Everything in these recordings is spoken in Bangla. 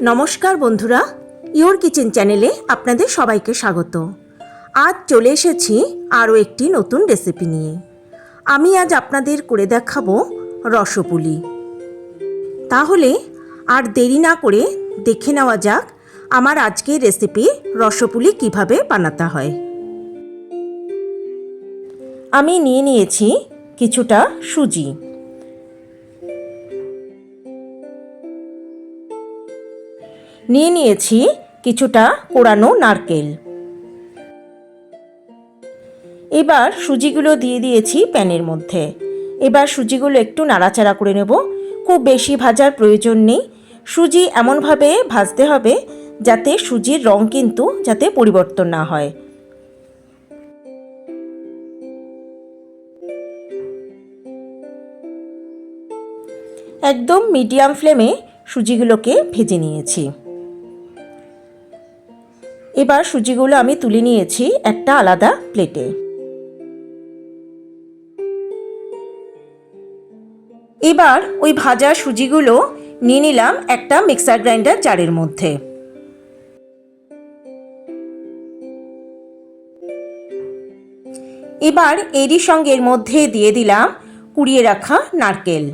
নমস্কার বন্ধুরা ইওর কিচেন চ্যানেলে আপনাদের সবাইকে স্বাগত। আজ চলে এসেছি আরও একটি নতুন রেসিপি নিয়ে। আমি আজ আপনাদের করে দেখাবো রসপুলি। তাহলে আর দেরি না করে দেখে নেওয়া যাক আমার আজকের রেসিপি রসপুলি কীভাবে বানাতে হয়। আমি নিয়ে নিয়েছি কিছুটা সুজি। নিয়ে নিয়েছি কিছুটা কোরানো নারকেল। এবার সুজিগুলো দিয়ে দিয়েছি প্যানের মধ্যে। এবার সুজিগুলো একটু নাড়াচাড়া করে নেব। খুব বেশি ভাজার প্রয়োজন নেই। সুজি এমনভাবে ভাজতে হবে যাতে সুজির রং কিন্তু যাতে পরিবর্তন না হয়। একদম মিডিয়াম ফ্লেমে সুজিগুলোকে ভেজে নিয়েছি। এবার সুজিগুলো আমি তুলে নিয়েছি একটা আলাদা প্লেটে। এবার ওই ভাজা সুজিগুলো নিয়ে নিলাম একটা মিক্সার গ্রাইন্ডার জারের মধ্যে। এবার এরই সঙ্গে এর মধ্যে দিয়ে দিলাম কুড়িয়ে রাখা নারকেল।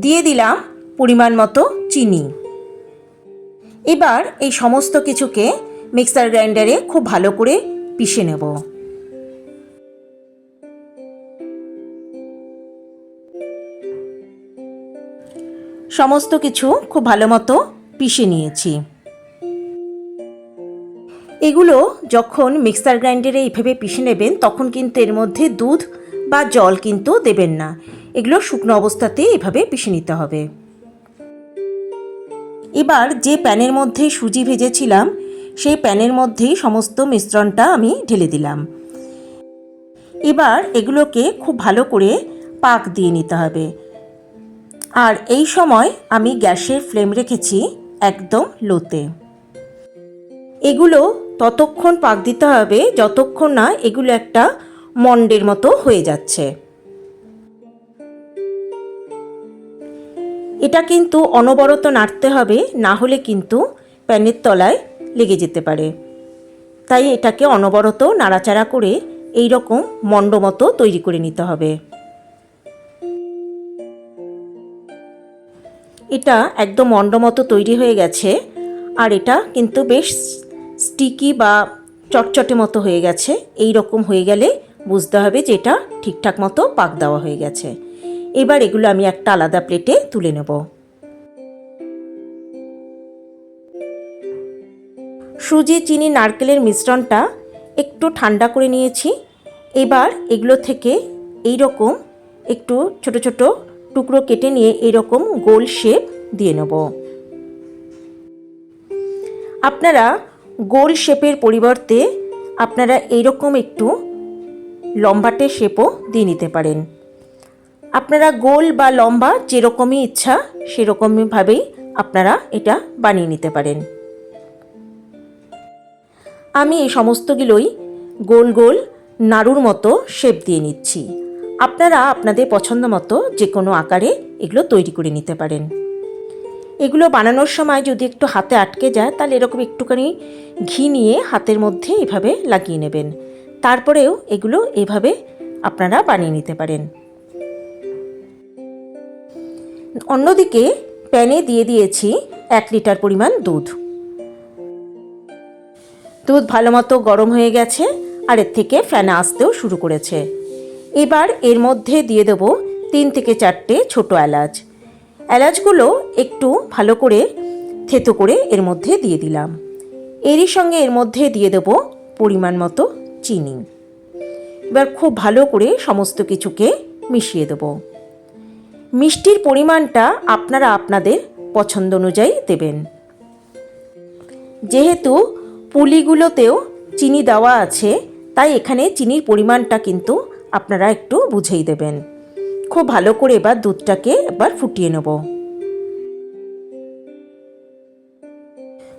দিয়ে দিলাম পরিমাণ মতো চিনি। এবার এই সমস্ত কিছুকে মিক্সার গ্রাইন্ডারে খুব ভালো করে পিষে নেব। সমস্ত কিছু খুব ভালো মতো পিষে নিয়েছি। এগুলো যখন মিক্সার গ্রাইন্ডারে এইভাবে পিষে নেবেন, তখন কিন্তু এর মধ্যে দুধ বা জল কিন্তু দেবেন না। এগুলো শুকনো অবস্থাতে এভাবে পিষে নিতে হবে। এবার যে প্যানের মধ্যে সুজি ভেজেছিলাম, সেই প্যানের মধ্যেই সমস্ত মিশ্রণটা আমি ঢেলে দিলাম। এবার এগুলোকে খুব ভালো করে পাক দিয়ে নিতে হবে। আর এই সময় আমি গ্যাসের ফ্লেম রেখেছি একদম লোতে। এগুলো ততক্ষণ পাক দিতে হবে, যতক্ষণ না এগুলো একটা মন্ডের মতো হয়ে যাচ্ছে। এটা কিন্তু অনবরত নাড়তে হবে, না হলে কিন্তু প্যানের তলায় লেগে যেতে পারে। তাই এটাকে অনবরত নাড়াচাড়া করে এই রকম মণ্ড মতো তৈরি করে নিতে হবে। এটা একদম মণ্ড মতো তৈরি হয়ে গেছে, আর এটা কিন্তু বেশ স্টিকি বা চটচটে মতো হয়ে গেছে। এই রকম হয়ে গেলে বুঝতে হবে যে এটা ঠিকঠাক মতো পাক দেওয়া হয়ে গেছে। এবার এগুলো আমি একটা আলাদা প্লেটে তুলে নেব। সুজি, চিনি, নারকেলের মিশ্রণটা একটু ঠান্ডা করে নিয়েছি। এবার এগুলো থেকে এই রকম একটু ছোট ছোট টুকরো কেটে নিয়ে এরকম গোল শেপ দিয়ে নেব। আপনারা গোল শেপের পরিবর্তে আপনারা এইরকম একটু লম্বাটে শেপও দিয়ে নিতে পারেন। আপনারা গোল বা লম্বা যেরকমই ইচ্ছা সেরকমভাবেই আপনারা এটা বানিয়ে নিতে পারেন। আমি এই সমস্তগুলোই গোল গোল নাড়ুর মতো শেপ দিয়ে নিচ্ছি। আপনারা আপনাদের পছন্দ মতো যে কোনো আকারে এগুলো তৈরি করে নিতে পারেন। এগুলো বানানোর সময় যদি একটু হাতে আটকে যায়, তাহলে এরকম একটুখানি ঘি নিয়ে হাতের মধ্যে এভাবে লাগিয়ে নেবেন। তারপরেও এগুলো এভাবে আপনারা বানিয়ে নিতে পারেন। অন্যদিকে প্যানে দিয়ে দিয়েছি এক লিটার পরিমাণ দুধ। দুধ ভালো মতো গরম হয়ে গেছে আর এর থেকে ফ্যানে আসতেও শুরু করেছে। এবার এর মধ্যে দিয়ে দেব তিন থেকে চারটে ছোট এলাচ। এলাচগুলো একটু ভালো করে থেতো করে এর মধ্যে দিয়ে দিলাম। এরই সঙ্গে এর মধ্যে দিয়ে দেব পরিমাণ মতো চিনি। এবার খুব ভালো করে সমস্ত কিছুকে মিশিয়ে দেব। মিষ্টির পরিমাণটা আপনারা আপনাদের পছন্দ অনুযায়ী দেবেন। যেহেতু পুলিগুলোতেও চিনি দেওয়া আছে, তাই এখানে চিনির পরিমাণটা কিন্তু আপনারা একটু বুঝেই দেবেন। খুব ভালো করে এবার দুধটাকে এবার ফুটিয়ে নেব।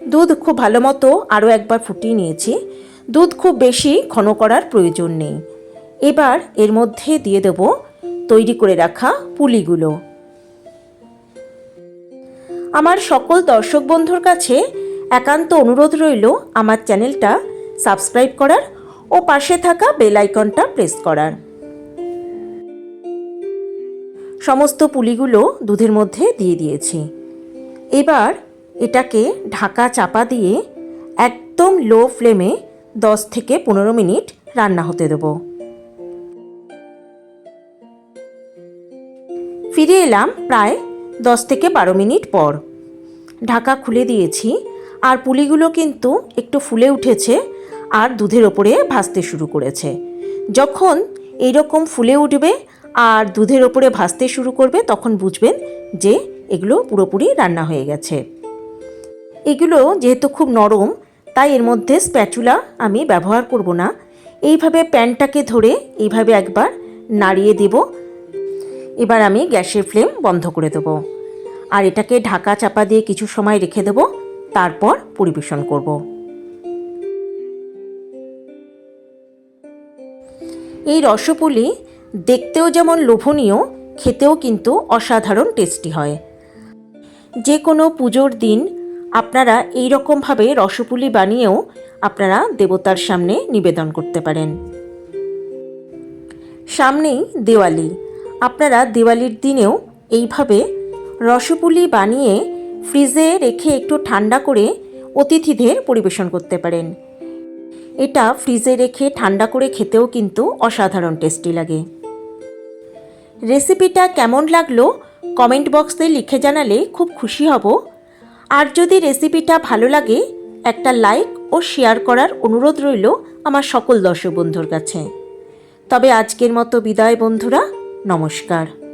দুধ খুব ভালো মতো আরও একবার ফুটিয়ে নিয়েছি। দুধ খুব বেশি ঘন করার প্রয়োজন নেই। এবার এর মধ্যে দিয়ে দেব তৈরি করে রাখা পুলিগুলো। আমার সকল দর্শক বন্ধুর কাছে একান্ত অনুরোধ রইল আমার চ্যানেলটা সাবস্ক্রাইব করার ও পাশে থাকা বেল আইকনটা প্রেস করার। সমস্ত পুলিগুলো দুধের মধ্যে দিয়ে দিয়েছি। এবার এটাকে ঢাকা চাপা দিয়ে একদম লো ফ্লেমে দশ থেকে পনেরো মিনিট রান্না হতে দেবো। ফিরে এলাম প্রায় দশ থেকে বারো মিনিট পর। ঢাকা খুলে দিয়েছি, আর পুলিগুলো কিন্তু একটু ফুলে উঠেছে আর দুধের ওপরে ভাসতে শুরু করেছে। যখন এইরকম ফুলে উঠবে আর দুধের ওপরে ভাসতে শুরু করবে, তখন বুঝবেন যে এগুলো পুরোপুরি রান্না হয়ে গেছে। এগুলো যেহেতু খুব নরম, তাই এর মধ্যে স্প্যাচুলা আমি ব্যবহার করব না। এইভাবে প্যানটাকে ধরে এইভাবে একবার নাড়িয়ে দেব এবার আমি গ্যাসের ফ্লেম বন্ধ করে দেবো। আর এটাকে ঢাকা চাপা দিয়ে কিছু সময় রেখে দেবো, তারপর পরিবেশন করব। এই রসপুলি দেখতেও যেমন লোভনীয়, খেতেও কিন্তু অসাধারণ টেস্টি হয়। যে কোনো পুজোর দিন আপনারা এই রকমভাবে রসপুলি বানিয়েও আপনারা দেবতার সামনে নিবেদন করতে পারেন। সামনেই দেওয়ালি। আপনারা দিওয়ালির দিনেও এইভাবে রসপুলি বানিয়ে ফ্রিজে রেখে একটু ঠান্ডা করে অতিথিদের পরিবেশন করতে পারেন। এটা ফ্রিজে রেখে ঠান্ডা করে খেতেও কিন্তু অসাধারণ টেস্টি লাগে। রেসিপিটা কেমন লাগল কমেন্ট বক্সে লিখে জানালে খুব খুশি হব। আর যদি রেসিপিটা ভালো লাগে, একটা লাইক ও শেয়ার করার অনুরোধ রইল আমার সকল দর্শক বন্ধুর কাছে। তবে আজকের মতো বিদায় বন্ধুরা নমস্কার।